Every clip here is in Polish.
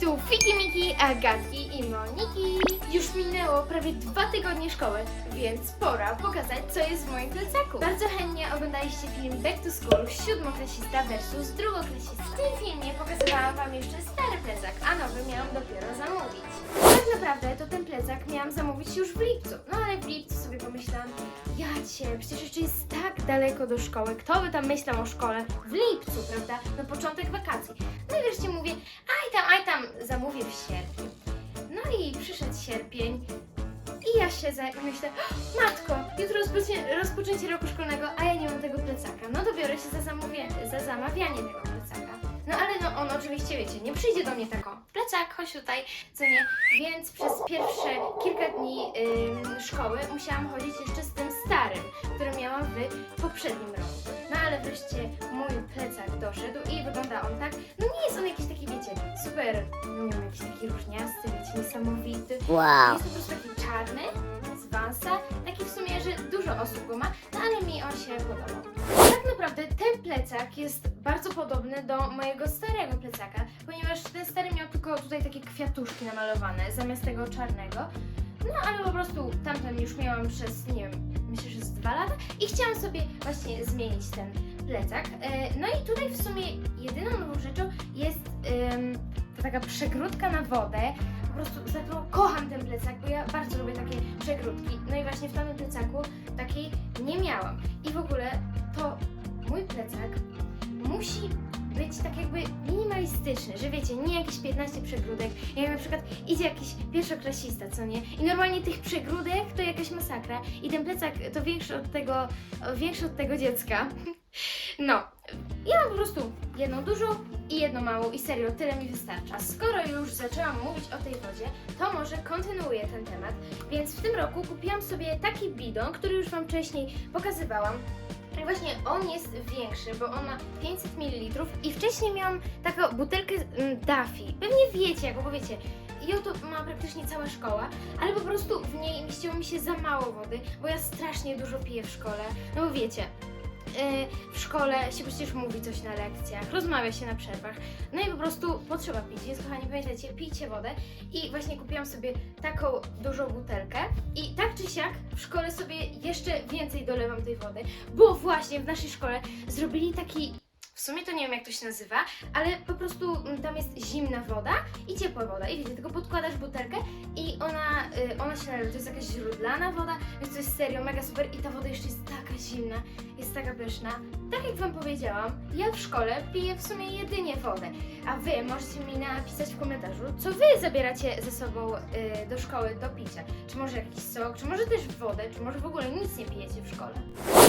tu Fiki Miki, Agatki i Moniki. Już minęło prawie dwa tygodnie szkoły, więc pora pokazać, co jest w moim plecaku. Bardzo chętnie oglądaliście film Back to School siódmoklasista versus drugoklasista. W tym filmie pokazywałam wam jeszcze stary plecak, a nowy miałam dopiero zamówić. Tak naprawdę to ten plecak miałam zamówić już w lipcu, no ale w lipcu sobie pomyślałam, ja cię, przecież jeszcze jest tak daleko do szkoły, kto by tam myślał o szkole w lipcu, prawda, na początek wakacji. No i wreszcie mówię, aj tam, aj tam, zamówię w sierpniu. No i przyszedł sierpień i ja siedzę i myślę, "O, matko, jutro rozpocznie, rozpoczęcie roku szkolnego, a ja nie mam tego plecaka. No to biorę się za, zamówie, za zamawianie tego plecaka. No ale no on oczywiście, wiecie, nie przyjdzie do mnie taką, plecak, chodź tutaj, co nie. Więc przez pierwsze kilka dni ym, szkoły musiałam chodzić jeszcze z tym starym, który miałam w poprzednim roku. Ale wreszcie mój plecak doszedł i wygląda on tak, no nie jest on jakiś taki, wiecie, super, nie wiem, jakiś taki różniasty, wiecie, niesamowity. Wow. Jest po prostu taki czarny, z Vansa, taki w sumie, że dużo osób go ma, no ale mi on się podobał. Tak naprawdę ten plecak jest bardzo podobny do mojego starego plecaka, ponieważ ten stary miał tylko tutaj takie kwiatuszki namalowane zamiast tego czarnego. No ale po prostu tamten już miałam przez, nie wiem, dwa lata i chciałam sobie właśnie zmienić ten plecak. E, No i tutaj w sumie jedyną nową rzeczą jest ta taka przegródka na wodę, po prostu za to kocham ten plecak, bo ja bardzo lubię takie przegródki. No i właśnie w tamtym plecaku takiej nie miałam. I w ogóle to mój plecak musi być tak jakby minimalistyczny, że wiecie, nie jakieś 15 przegródek, jak na przykład idzie jakiś pierwszoklasista, co nie? I normalnie tych przegródek to jakaś masakra i ten plecak to większy od tego, większy od tego dziecka. No, ja mam po prostu jedną dużą i jedną małą i serio, tyle mi wystarcza. Skoro już zaczęłam mówić o tej wodzie, to może kontynuuję ten temat. Więc w tym roku kupiłam sobie taki bidon, który już Wam wcześniej pokazywałam. I właśnie on jest większy, bo on ma 500 ml i wcześniej miałam taką butelkę mm, Daffy. Pewnie wiecie, jak bo wiecie, i oto ma praktycznie cała szkoła, ale po prostu w niej mieściło mi się za mało wody, bo ja strasznie dużo piję w szkole. No bo wiecie, w szkole się przecież mówi coś na lekcjach, rozmawia się na przerwach, no i po prostu potrzeba pić, więc kochani pamiętajcie, pijcie wodę. I właśnie kupiłam sobie taką dużą butelkę. I tak czy siak w szkole sobie jeszcze więcej dolewam tej wody, bo właśnie w naszej szkole zrobili taki w sumie to nie wiem jak to się nazywa, ale po prostu mm, tam jest zimna woda i ciepła woda. I wiecie, tylko podkładasz butelkę i ona, y, ona się nalewa. To jest jakaś źródlana woda, więc to jest serio mega super. I ta woda jeszcze jest taka zimna, jest taka pyszna. Tak jak Wam powiedziałam, ja w szkole piję w sumie jedynie wodę. A Wy możecie mi napisać w komentarzu, co Wy zabieracie ze sobą y, do szkoły do picia. Czy może jakiś sok, czy może też wodę, czy może w ogóle nic nie pijecie w szkole.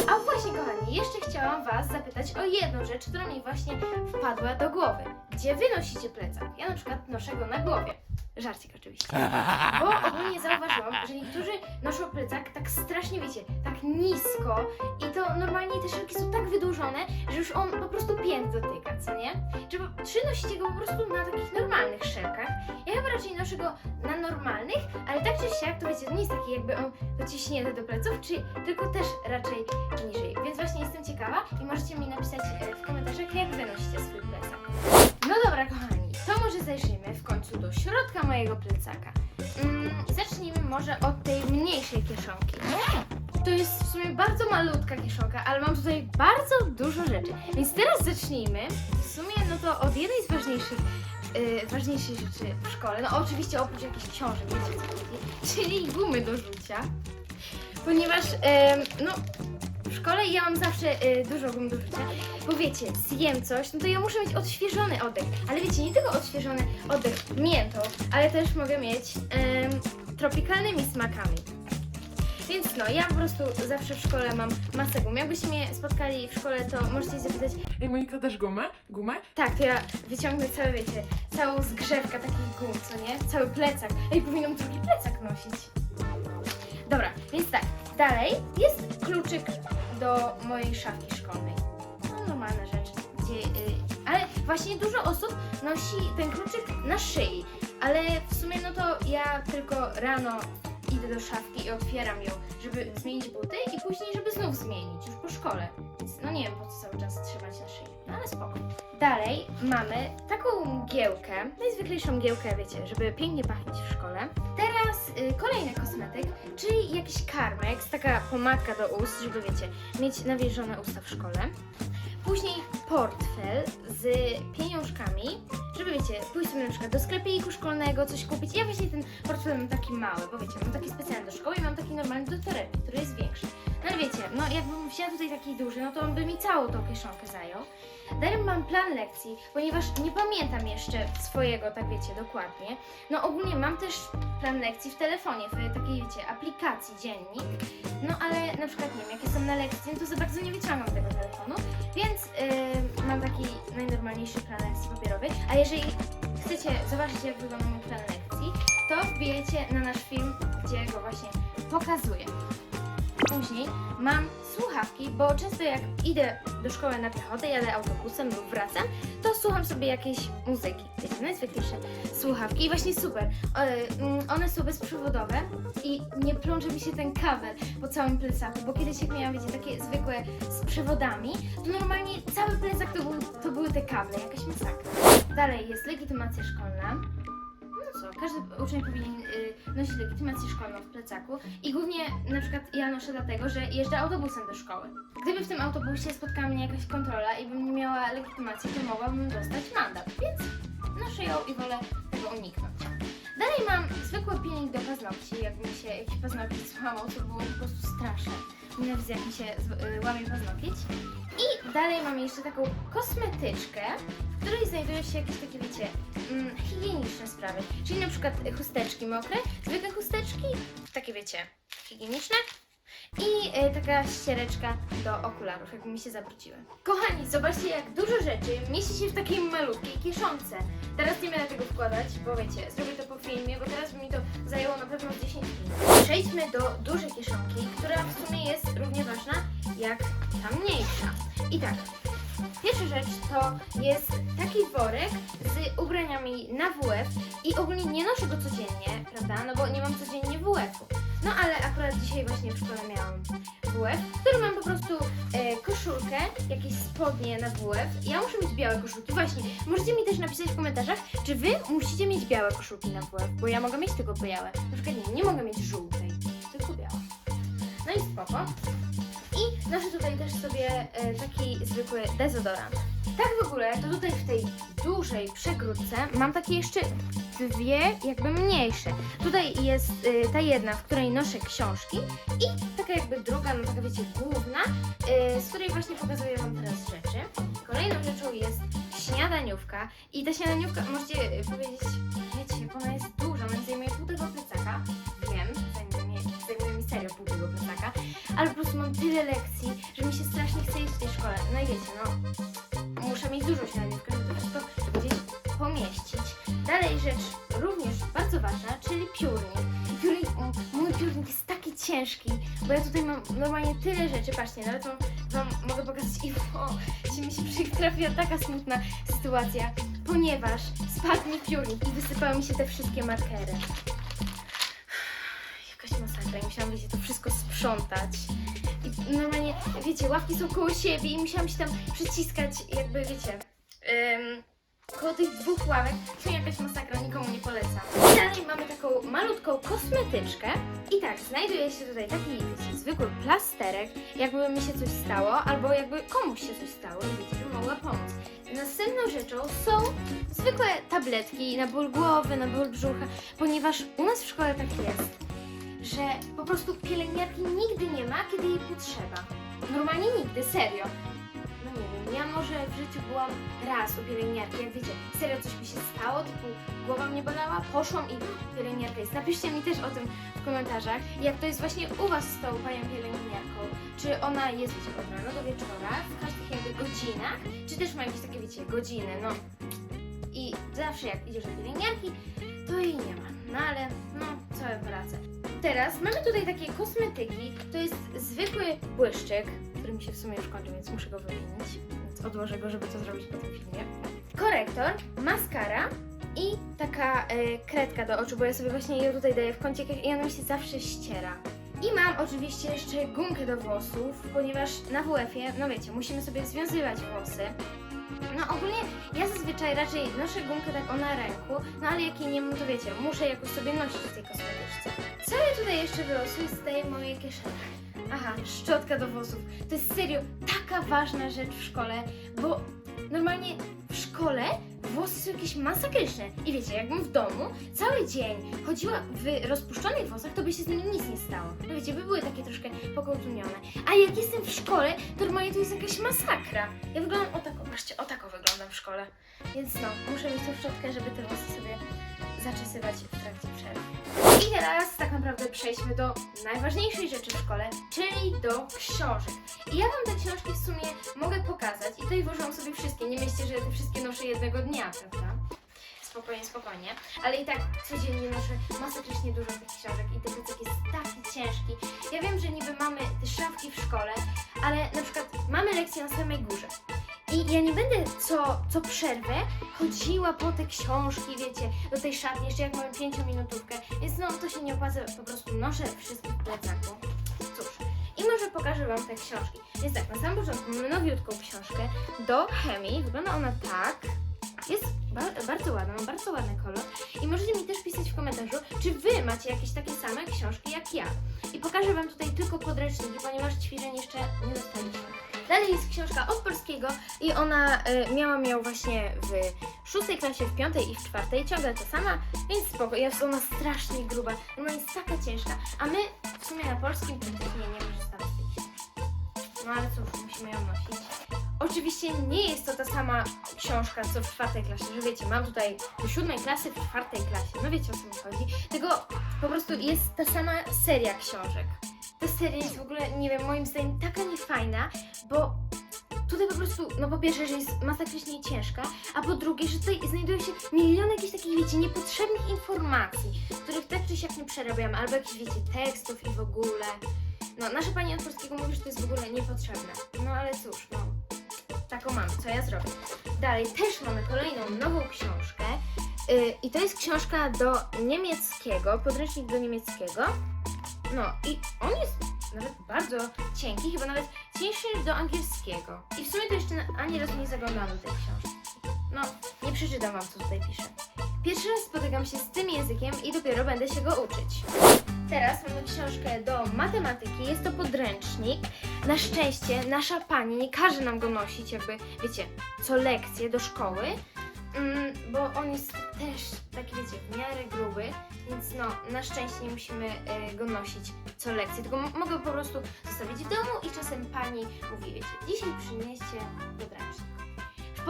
A właśnie kochani, jeszcze chciałam Was zapytać o jedną rzecz, która mi właśnie wpadła do głowy. Gdzie Wy nosicie plecak? Ja na przykład noszę go na głowie. Żarcik oczywiście. Bo ogólnie zauważyłam, że niektórzy noszą plecak tak strasznie, wiecie, tak nisko i to normalnie te szelki są tak wydłużone, że już on po prostu pięt dotyka, co nie? Czy, czy nosicie go po prostu na takich normalnych szelkach? Ja chyba raczej noszę go na normalnych, ale tak czy siak, to wiecie, to nie jest taki jakby on dociśnięty do pleców, czy tylko też raczej niżej. Więc właśnie jestem ciekawa i możecie mi napisać e, w komentarzach, jak wy nosicie swój plecak. No dobra, kochani, to może zajrzyjmy w końcu do środka mojego plecaka. Mm, zacznijmy może od tej mniejszej kieszonki. To jest w sumie bardzo malutka kieszonka, ale mam tutaj bardzo dużo rzeczy. Więc teraz zacznijmy. W sumie no to od jednej z ważniejszych, yy, ważniejszych rzeczy w szkole. No oczywiście oprócz jakichś książek, czyli gumy do rzucia. Ponieważ em, no w szkole ja mam zawsze y, dużo gum do rzucia, bo wiecie, zjem coś, no to ja muszę mieć odświeżony oddech. Ale wiecie, nie tylko odświeżony oddech miętą, ale też mogę mieć tropikalnymi smakami. Więc no, ja po prostu zawsze w szkole mam masę gum. Jakbyście mnie spotkali w szkole, to możecie się zapytać, Ej, Monika, dasz gumę? Gumę? tak, to ja wyciągnę całe, wiecie, całą zgrzewkę takich gum, co nie? Cały plecak. Ej, powinnam drugi plecak nosić. Dobra, więc tak, dalej jest kluczyk do mojej szafki szkolnej. No, normalna rzecz, gdzie... y, ale właśnie dużo osób nosi ten kluczyk na szyi, ale w sumie no to ja tylko rano idę do szafki i otwieram ją, żeby zmienić buty i później, żeby znów zmienić, już po szkole. Więc no nie wiem, po co cały czas trzymać na szyi, no ale spoko. Dalej mamy taką mgiełkę, najzwyklejszą mgiełkę, wiecie, żeby pięknie pachnieć w szkole. Teraz y, kolejny kosmetyk, czyli jakiś karmek, taka pomadka do ust, żeby wiecie, mieć nawilżone usta w szkole. Później portfel z pieniążkami, żeby wiecie, pójść sobie na przykład do sklepiku szkolnego, coś kupić. Ja właśnie ten portfel mam taki mały, bo wiecie, mam taki specjalny do szkoły i mam taki normalny do torebki, który jest większy. No ale wiecie, no jakbym wzięła tutaj taki duży, no to on by mi całą tą kieszonkę zajął. Dalej mam plan lekcji, ponieważ nie pamiętam jeszcze swojego, tak wiecie, dokładnie. No ogólnie mam też plan lekcji w telefonie, w takiej, wiecie, aplikacji dziennik. No ale na przykład, nie wiem, jak jestem na lekcji, no to za bardzo nie wyciągam tego telefonu, więc yy, mam taki najnormalniejszy plan lekcji papierowy. A jeżeli chcecie zobaczyć, jak wygląda mój plan lekcji, to wbijecie na nasz film, gdzie go właśnie pokazuję. Później mam słuchawki, bo często jak idę do szkoły na piechotę, jadę autobusem lub wracam, to słucham sobie jakiejś muzyki. Wiecie, najzwyklejsze słuchawki i właśnie super. E, mm, One są bezprzewodowe i nie plącze mi się ten kabel po całym plecaku, bo kiedyś jak miałam, wiecie, takie zwykłe z przewodami, to normalnie cały plecak to, był, to były te kable, jakaś masakra. Dalej jest legitymacja szkolna. Każdy uczeń powinien y, nosić legitymację szkolną w plecaku i głównie na przykład ja noszę dlatego, że jeżdżę autobusem do szkoły. Gdyby w tym autobusie spotkała mnie jakaś kontrola i bym nie miała legitymacji, to mogłabym dostać mandat, więc noszę ją i wolę tego uniknąć. Dalej mam zwykły pilnik do paznokci, jakby mi się jakiś paznokieć złamał, to było po prostu straszne. Nienawidzę jak mi się y, łamie paznokieć. I dalej mam jeszcze taką kosmetyczkę, w której znajdują się jakieś takie, wiecie, mm, higieniczne sprawy. Czyli na przykład chusteczki mokre, zwykłe chusteczki, takie wiecie, higieniczne. I y, taka ściereczka do okularów, jakby mi się zabrudziły. Kochani, zobaczcie jak dużo rzeczy mieści się w takiej malutkiej kieszonce. Teraz nie będę tego wkładać, bo wiecie, zrobię to po filmie, bo teraz by mi to zajęło na pewno 10 minut. Przejdźmy do dużej kieszonki, która w sumie jest równie ważna jak ta mniejsza. I tak, Pierwsza rzecz to jest taki worek z ubraniami na WF i ogólnie nie noszę go codziennie, prawda? No bo nie mam codziennie WF-u. No ale akurat dzisiaj właśnie w szkole miałam WF, w którym mam po prostu e, koszulkę, jakieś spodnie na WF. Ja muszę mieć białe koszulki. Właśnie, możecie mi też napisać w komentarzach, czy wy musicie mieć białe koszulki na WF, bo ja mogę mieć tylko białe. Na przykład nie, nie mogę mieć żółtej, tylko białe. No i spoko. I noszę tutaj też sobie e, taki zwykły dezodorant. Tak w ogóle, to tutaj w tej dużej przegródce mam takie jeszcze dwie jakby mniejsze. Tutaj jest e, ta jedna, w której noszę książki i taka jakby druga, no taka wiecie, główna, e, z której właśnie pokazuję Wam teraz rzeczy. Kolejną rzeczą jest śniadaniówka i ta śniadaniówka, możecie powiedzieć, wiecie, ona jest duża, ona zajmuje pół tego plecaka. Wiem, zajmuje, zajmuje mi serio pół ale po prostu mam tyle lekcji, że mi się strasznie chce iść w tej szkole. No i wiecie, no, muszę mieć dużą śniadaniówkę, żeby to wszystko gdzieś pomieścić. Dalej rzecz również bardzo ważna, czyli piórnik. Piórnik, mój piórnik jest taki ciężki, bo ja tutaj mam normalnie tyle rzeczy, patrzcie, nawet wam, wam mogę pokazać i o, się mi się przytrafiła taka smutna sytuacja, ponieważ spadł mi piórnik i wysypały mi się te wszystkie markery. Musiałam, wiecie, to wszystko sprzątać. I normalnie, wiecie, ławki są koło siebie i musiałam się tam przyciskać, jakby, wiecie, ym, koło tych dwóch ławek. To jakaś masakra, nikomu nie polecam. I dalej mamy taką malutką kosmetyczkę. I tak, znajduje się tutaj taki, wiecie, zwykły plasterek, jakby mi się coś stało, albo jakby komuś się coś stało wiecie, mogła pomóc. Następną rzeczą są zwykłe tabletki na ból głowy, na ból brzucha, ponieważ u nas w szkole tak jest, że po prostu pielęgniarki nigdy nie ma, kiedy jej potrzeba. Normalnie nigdy, serio. No nie wiem, ja może w życiu byłam raz u pielęgniarki, jak wiecie, serio coś mi się stało, typu głowa mnie bolała, poszłam i pielęgniarka jest. Napiszcie mi też o tym w komentarzach, jak to jest właśnie u Was z tą panią pielęgniarką. Czy ona jest, wiecie, od rana do wieczora, w każdych jakby godzinach, czy też ma jakieś takie, wiecie, godziny, no. I zawsze jak idziesz do pielęgniarki, to jej nie ma. No ale, no, ja poradzę. Teraz mamy tutaj takie kosmetyki. To jest zwykły błyszczyk, który mi się w sumie już kończy, więc muszę go wymienić. Więc odłożę go, żeby to zrobić po tym filmie. Korektor, maskara i taka e, kredka do oczu, bo ja sobie właśnie ją tutaj daję w kącikach i ona mi się zawsze ściera. I mam oczywiście jeszcze gumkę do włosów, ponieważ na WF-ie, no wiecie, musimy sobie związywać włosy. No ogólnie ja zazwyczaj raczej noszę gumkę taką na ręku, no ale jak jej nie mam, to wiecie, muszę jakoś sobie nosić w tej kosmetyczce. Co ja tutaj jeszcze wylosuję z tej mojej kieszeni? Aha, szczotka do włosów. To jest serio taka ważna rzecz w szkole, bo normalnie w szkole włosy są jakieś masakryczne. I wiecie, jakbym w domu cały dzień chodziła w rozpuszczonych włosach, to by się z nimi nic nie stało. No wiecie, by były takie troszkę pokołtunione. A jak jestem w szkole, to normalnie to jest jakaś masakra. Ja wyglądam o tako, patrzcie, o tako wyglądam w szkole. Więc no, muszę mieć tą szczotkę, żeby te włosy sobie zaczesywać w trakcie przerwy. I teraz tak naprawdę przejdźmy do najważniejszej rzeczy w szkole, czyli do książek. I ja Wam te książki w sumie mogę pokazać i tutaj włożyłam sobie wszystkie. Nie myślcie, że te wszystkie noszę jednego dnia, prawda? Spokojnie, spokojnie. Ale i tak codziennie noszę masakrycznie dużo tych książek i ten plecak jest taki ciężki. Ja wiem, że niby mamy te szafki w szkole, ale na przykład mamy lekcje na samej górze. I ja nie będę co, co przerwę chodziła po te książki, wiecie, do tej szatni, jeszcze jak mamy pięciominutówkę, więc no to się nie opłaca, po prostu noszę wszystko w plecaku. Cóż, i może pokażę Wam te książki. Więc tak, na samym początku mamy nowiutką książkę do chemii, wygląda ona tak. Jest ba- bardzo ładna, ma bardzo ładny kolor i możecie mi też pisać w komentarzu, czy Wy macie jakieś takie same książki jak ja. I pokażę Wam tutaj tylko podręczniki, ponieważ ćwiczeń jeszcze nie dostaliśmy. Dalej jest książka od polskiego i ona y, miałam ją właśnie w szóstej klasie, w piątej i w czwartej, ciągle to sama, więc spoko, jest ona strasznie gruba, ona jest taka ciężka, a my w sumie na polskim praktycznie nie korzystamy z tej książki. No ale cóż, musimy ją nosić. Oczywiście nie jest to ta sama książka, co w czwartej klasie, że wiecie, mam tutaj do siódmej klasy w czwartej klasie, no wiecie o co mi chodzi, tylko po prostu jest ta sama seria książek. Ta seria jest w ogóle, nie wiem, moim zdaniem taka niefajna, bo tutaj po prostu, no po pierwsze, że jest masakrycznie ciężka, a po drugie, że tutaj znajdują się miliony jakichś takich, wiecie, niepotrzebnych informacji, których tak czy siak nie przerabiam, albo jakichś, wiecie, tekstów i w ogóle. No, nasza pani od polskiego mówi, że to jest w ogóle niepotrzebne. No ale cóż, no, taką mam, co ja zrobię. Dalej też mamy kolejną nową książkę. Yy, I to jest książka do niemieckiego, podręcznik do niemieckiego. No i on jest nawet bardzo cienki, chyba nawet cieńszy niż do angielskiego. I w sumie to jeszcze ani razu nie zaglądałam do tej książki. No, nie przeczytam wam, co tutaj pisze. Pierwszy raz spotykam się z tym językiem i dopiero będę się go uczyć. Teraz mamy książkę do matematyki. Jest to podręcznik. Na szczęście nasza pani nie każe nam go nosić, jakby, wiecie, co lekcje do szkoły, mm, bo on jest też taki, wiecie, w miarę gruby, więc no, na szczęście nie musimy y, go nosić co lekcje, tylko mogę po prostu zostawić w domu i czasem pani mówi, wiecie, dzisiaj przynieście podręcznik. W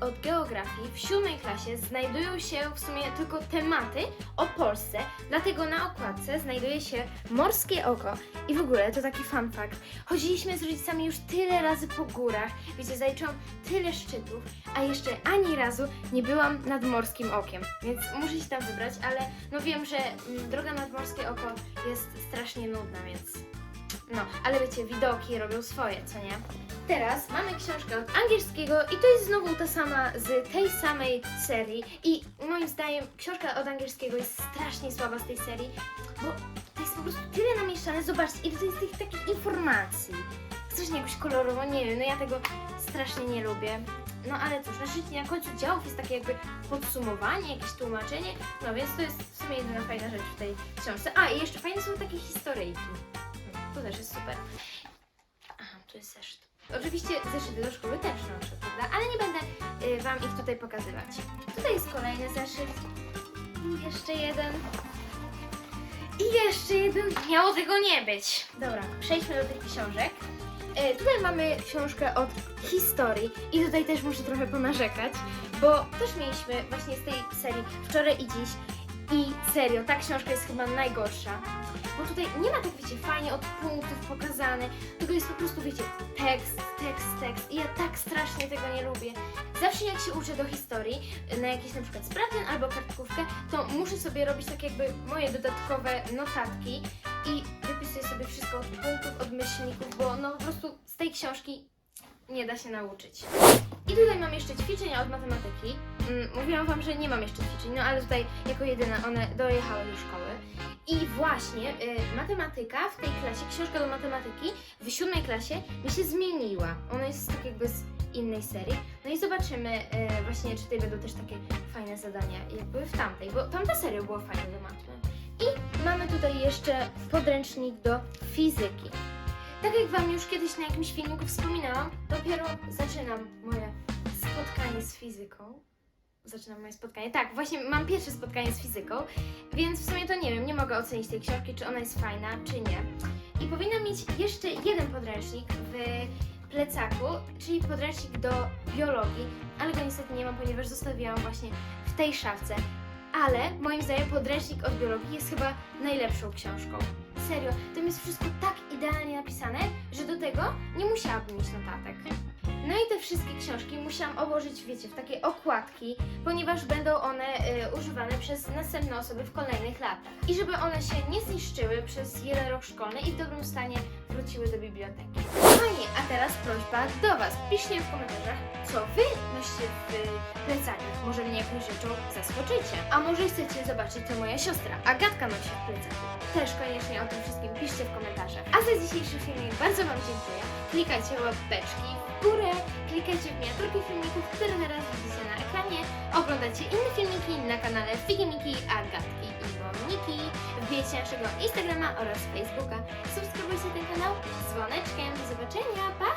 od geografii w siódmej klasie znajdują się w sumie tylko tematy o Polsce, dlatego na okładce znajduje się morskie oko. I w ogóle to taki fun fact. Chodziliśmy z rodzicami już tyle razy po górach, wiecie, zaliczyłam tyle szczytów, a jeszcze ani razu nie byłam nad morskim okiem, więc muszę się tam wybrać, ale no wiem, że mm, droga nad morskie oko jest strasznie nudna, więc no, ale wiecie, widoki robią swoje, co nie? Teraz mamy książkę od angielskiego i to jest znowu ta sama z tej samej serii i moim zdaniem książka od angielskiego jest strasznie słaba z tej serii, bo to jest po prostu tyle namieszane, zobaczcie, ile to jest tych takich informacji. Strasznie jakoś kolorowo, nie wiem, no ja tego strasznie nie lubię. No ale cóż, na na końcu działów jest takie jakby podsumowanie, jakieś tłumaczenie, no więc to jest w sumie jedyna fajna rzecz w tej książce. A, i jeszcze fajne są takie historyjki. To też jest super. Aha, tu jest zeszyt. Oczywiście zeszyty do szkoły też noszę, prawda? Ale nie będę y, Wam ich tutaj pokazywać. Tutaj jest kolejny zeszyt. I jeszcze jeden. I jeszcze jeden. Miało tego nie być. Dobra, przejdźmy do tych książek. Y, tutaj mamy książkę od historii i tutaj też muszę trochę ponarzekać, bo też mieliśmy właśnie z tej serii wczoraj i dziś i serio, ta książka jest chyba najgorsza. Bo tutaj nie ma tak, wiecie, fajnie od punktów pokazane, tylko jest po prostu, wiecie, tekst, tekst, tekst. I ja tak strasznie tego nie lubię. Zawsze jak się uczę do historii, na jakiś na przykład sprawdzian albo kartkówkę, to muszę sobie robić tak jakby moje dodatkowe notatki i wypisuję sobie wszystko od punktów, od myślników, bo no po prostu z tej książki nie da się nauczyć. I tutaj mam jeszcze ćwiczenia od matematyki. Mówiłam wam, że nie mam jeszcze ćwiczeń, no ale tutaj jako jedyna one dojechały do szkoły. I właśnie y, matematyka w tej klasie, książka do matematyki w siódmej klasie mi się zmieniła. Ona jest tak jakby z innej serii. No i zobaczymy y, właśnie, czy tutaj będą też takie fajne zadania, jak były w tamtej, bo tamta seria była fajna do matmy. I mamy tutaj jeszcze podręcznik do fizyki. Tak jak Wam już kiedyś na jakimś filmiku wspominałam, dopiero zaczynam moje spotkanie z fizyką. Zaczynam moje spotkanie. Tak, właśnie mam pierwsze spotkanie z fizyką, więc w sumie to nie wiem, nie mogę ocenić tej książki, czy ona jest fajna, czy nie. I powinna mieć jeszcze jeden podręcznik w plecaku, czyli podręcznik do biologii, ale go niestety nie mam, ponieważ zostawiłam właśnie w tej szafce. Ale moim zdaniem podręcznik od biologii jest chyba najlepszą książką. Serio, tam jest wszystko tak idealnie napisane, że do tego nie musiałabym mieć notatek. No i te wszystkie książki musiałam obłożyć, wiecie, w takie okładki, ponieważ będą one y, używane przez następne osoby w kolejnych latach. I żeby one się nie zniszczyły przez jeden rok szkolny i w dobrym stanie wróciły do biblioteki. Kochani, a teraz prośba do Was. Piszcie w komentarzach, co Wy nosicie w plecakach. Może mnie jakąś rzeczą zaskoczycie. A może chcecie zobaczyć, co moja siostra Agatka nosi w plecaku. Też koniecznie o tym wszystkim piszcie w komentarzach. A za dzisiejszy filmik bardzo Wam dziękuję. Klikajcie łapeczki w górę, klikajcie w miniaturki filmików, które teraz widzicie na ekranie. Oglądajcie inne filmiki na kanale Figimiki, Agatki i Moniki. Wbijcie naszego Instagrama oraz Facebooka. Subskrybujcie ten kanał z dzwoneczkiem. Do zobaczenia. Pa!